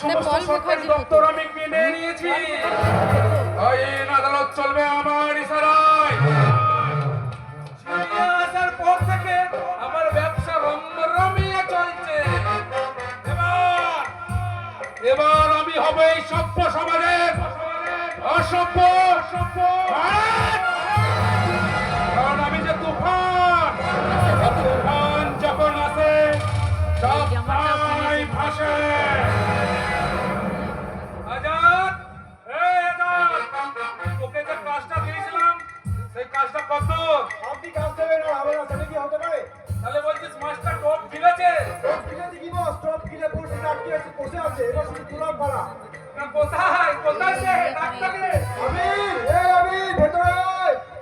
পল মুখার্জি দপ্তর আমি কিনে নিয়েছি। আইন আদালত চলবে আমার ইশারায়। আসার পর থেকে আমার ব্যবসা রমরমিয়ে চলছে। এবার এবার আমি হব এই সভ্য সমাজের অসভ্য ভারত! কারণ আমি যে তুফান তুফান যখন আসে সব ভাসে।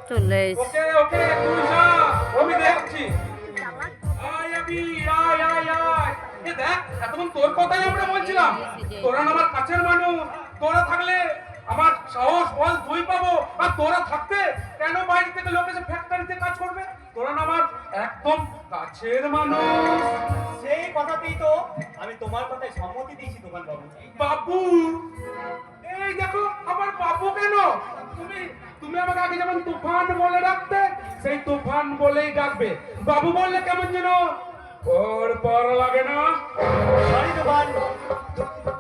চলে আমি দেখছি। আয় আয় আয় আয়। এ তোর কথাই আমরা বলছিলাম। তোরা আমার কাছের মানুষ। তোরা থাকলে আমার সাহস, বল দুই পাবো। আর তোরা থাকতে কেন বাইরে থেকে লোক এসে ফ্যাক্টরিতে কাজ করবে? তোরা না আমার একদম কাছের মানুষ। সেই কথাতেই তো আমি তোমার কথায় সম্মতি দিয়েছি দোকান বাবু। বাবু! এই দেখো আমার বাবু কেন? তুমি তুমি আমাকে আগে যেমন তুফান বলে ডাকতে সেই তুফান বলেই ডাকবে। বাবু বললে কেমন যেন? ওর পর লাগে না। সরি দোকান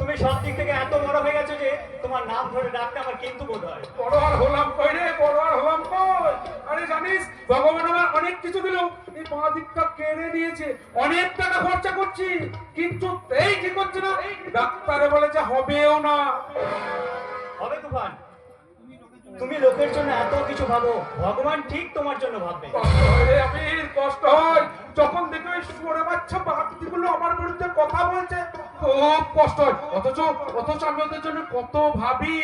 তুমি সব দিক থেকে এত বড় হয়ে গেছো যে তোমার নাম ধরে ডাকতে আমার কিন্তু বোধ হয়। বড় আর হলাম কই রে? বড় আর হলাম কই? আরে জানিস ভগবান অনেক কিছু দিল। এই দিকটা কেড়ে দিয়েছে অনেক টাকা খরচা করছি কিন্তু এই ঠিক হচ্ছে না? ডাক্তারে বলেছে হবেও না। হবে তুফান। তুমি লোকের জন্য এত কিছু ভাবো। ভগবান ঠিক তোমার জন্য ভাববে। কষ্ট হয় কষ্ট হয়। যখন দেখি ওই সুরে বাচ্চা বাচ্চাগুলো আমার বিরুদ্ধে কথা বলছে খুব কষ্ট হয়। অথচ অথচ আমি ওদের জন্য কত ভাবি।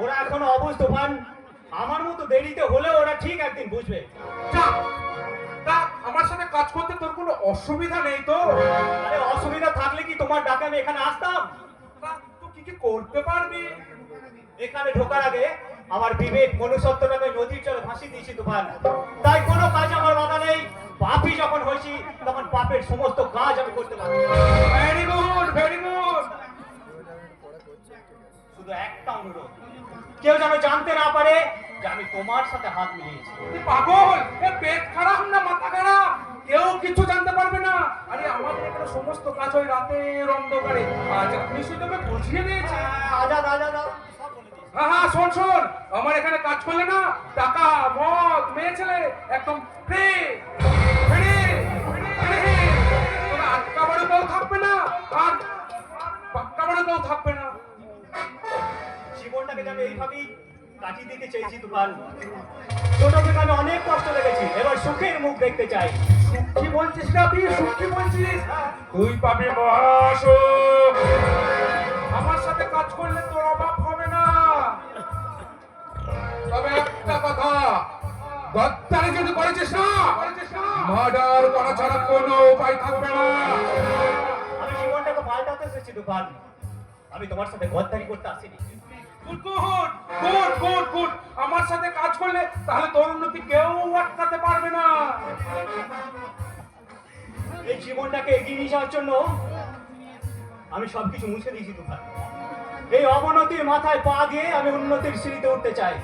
ওরা এখনও অবুঝ তুফান। আমার মতো দেরিতে হলেও ওরা ঠিক একদিন বুঝবে। তা আমার সাথে কাজ করতে তোর কোনো অসুবিধা নেই তো? আরে অসুবিধা থাকলে কি তোমার ডাকে আমি এখানে আসতাম? তুই কি কি করতে পারবি? এখানে ঢোকার আগে আমার বিবেক মনুষ্যত্বটাকে নদীর জলে ভাসিয়ে দিয়েছি তুফান। তাই কোনো কাজ আমার বাধা নেই। পাপি যখন হয়েছি তখন পাপের সমস্ত কাজ আমি করতে পারি ভেরি গুড ভেরি গুড শুধু একটা অনুরোধ। কেউ যেন জানতে না পারে যে আমি তোমার সাথে হাত মিলিয়েছি। পাগল এ পেট খারাপ না মাথা খারাপ? কেউ কিছু জানতে পারবে না? আরে আমাদের এখানে সমস্ত কাজ হয় রাতের অন্ধকারে। আজ নিশ্চয়ই তোকে বুঝিয়ে দিয়েছে আজাদ আজাদ হ্যাঁ হ্যাঁ শোন শোন। আমার এখানে কাজ করলে না টাকা মদ মেয়ে ছেলে একদম ফ্রি যেন এইভাবেই কাটিয়ে দিতে চেয়েছি তুফান। ছোট থেকে আমি অনেক কষ্ট দেখেছি এবার সুখের মুখ দেখতে চাই। সুখী বলছিস না তুই সুখী বলছিস? তুই পাবি মহাসুখ। আমার সাথে কাজ করলে তোর অভাব হবে না। তবে একটা কথা গদ্দারি যদি করেছিস না। মার্ডার করা ছাড়া কোনো উপায় থাকবে না। আমি জীবনটাকে পাল্টাতে এসেছি তুফান। আমি তোমার সাথে গদ্দারি করতে আসিনি। আমার সাথে কাজ করলে তাহলে তোর উন্নতি কেউ আটকাতে পারবে না। এই জীবনটাকে এগিয়ে নিয়ে যাওয়ার জন্য আমি সবকিছু মুছে দিয়েছি তুফান এই অবনতির মাথায় পা দিয়ে আমি উন্নতির সিঁড়িতে উঠতে চাই।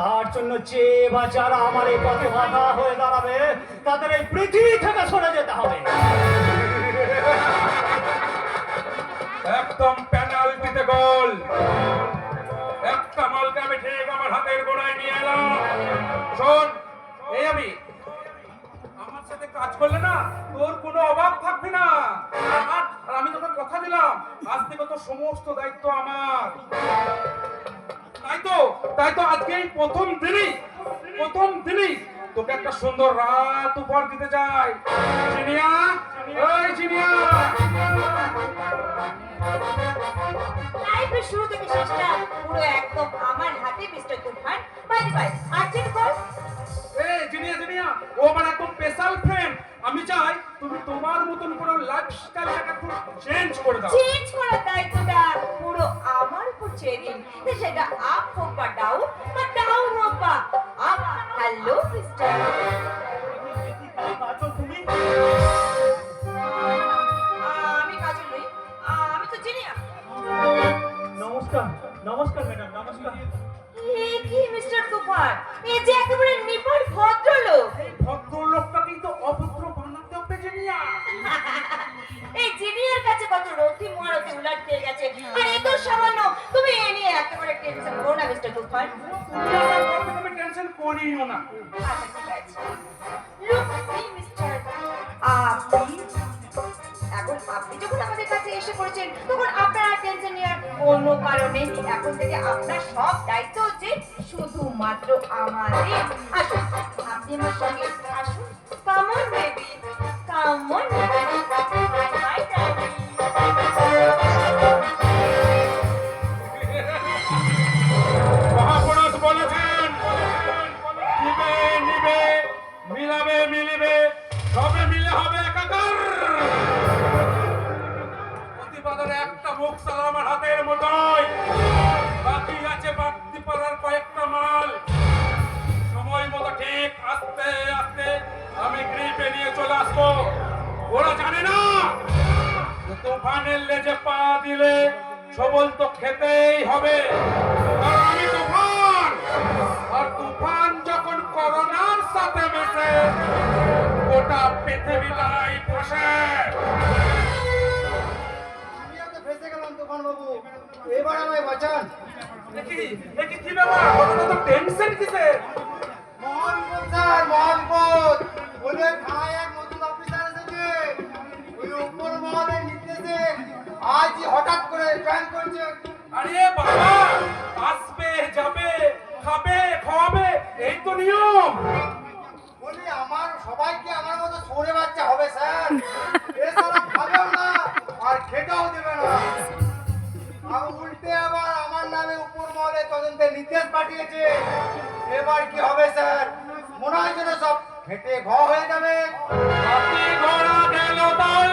তার জন্য যে বা যারা আমার এই পথে বাধা হয়ে দাঁড়াবে, তাদের এই পৃথিবী থেকে সরে থাকবে না। আর আমি তোকে কথা দিলাম, আজ থেকে তোর সমস্ত দায়িত্ব আমার। তাই তো তাই তো আজকে প্রথম দিনই প্রথম দিনই তোকে একটা সুন্দর রাত উপহার দিতে চাই। চিনিয়া ওই চিনিয়া শুরু থেকে শেষটা পুরো একদম আমার হাতে mister Tufan, bye bye. Change করে দাও। চেঞ্জ করার দায়িত্বটা পুরো আমার উপর ছেড়ে দিন। সেটা আপ হোক বা ডাউন বা ডাউন হোক বা আপ হ্যালো সিস্টার আমি কাজল নই। আমি তো চিনি নমস্কার নমস্কার ম্যাডাম নমস্কার। কি মিস্টার তুফান এই যে একেবারে মহারথি উলাট গেছে। আর এত সামান্য। তুমি এ নিয়ে একেবারে টেনশন করো না মিস্টার তুফান তুমি টেনশন করিও না। আচ্ছা আপনি এখন আপনি যখন আমাদের কাছে এসে পড়েছেন তখন আপনার আর টেনশন নেওয়ার কোনো কারণ এখন থেকে আপনার সব দায়িত্ব হচ্ছে শুধুমাত্র আমাদের আসুন আপনি আমার সঙ্গে আসুন। কামন বেবি কামন বাই তুফানের লেজে পা দিলে সবল তো খেতেই হবে। কারণ আমি তুফান আর তুফান যখন করোনার সাথে মেশে গোটা পৃথিবীটাই ফেসে এবার আমায় বাঁচান। দেখি দেখি কি ব্যাপার? টেনশন কিসে জয়েন করছে। আরে বাবা আসবে যাবে খাবে খাওয়াবে এই তো নিয়ম। বলি আমার সবাইকে আমার মতো সরে বাচ্চা হবে স্যার। খাবেও না আর খেতেও দেবে না। আর উল্টে আবার আমার নামে উপর মহলে তদন্তের নির্দেশ পাঠিয়েছে। এবার কি হবে স্যার? মনে হয় যেন সব খেটে ঘ হয়ে যাবে। ঘোড়া গেল দল।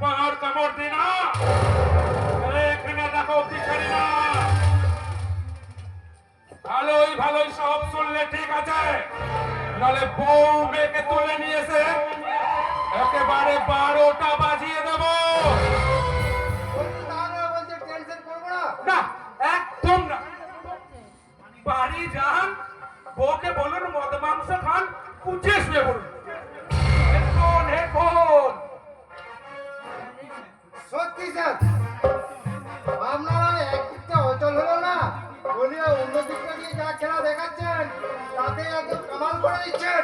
একবার কামড় দিই না। এখানে দেখো অব্দি না ভালোই ভালোই সব শুনলে ঠিক আছে। নালে বউ মেয়েকে তুলে নিয়েছে। একেবারে বারোটা বাজিয়ে দেব। না, একদম না। বাড়ি যান, বউকে বলুন মদ মাংস খান কুচে শুয়ে পড়ুন। আপনারা একদিকটা অচল হলো না? বলিয়া অন্য দেখাচ্ছেন তাতে একদম কামাল করে দিচ্ছেন।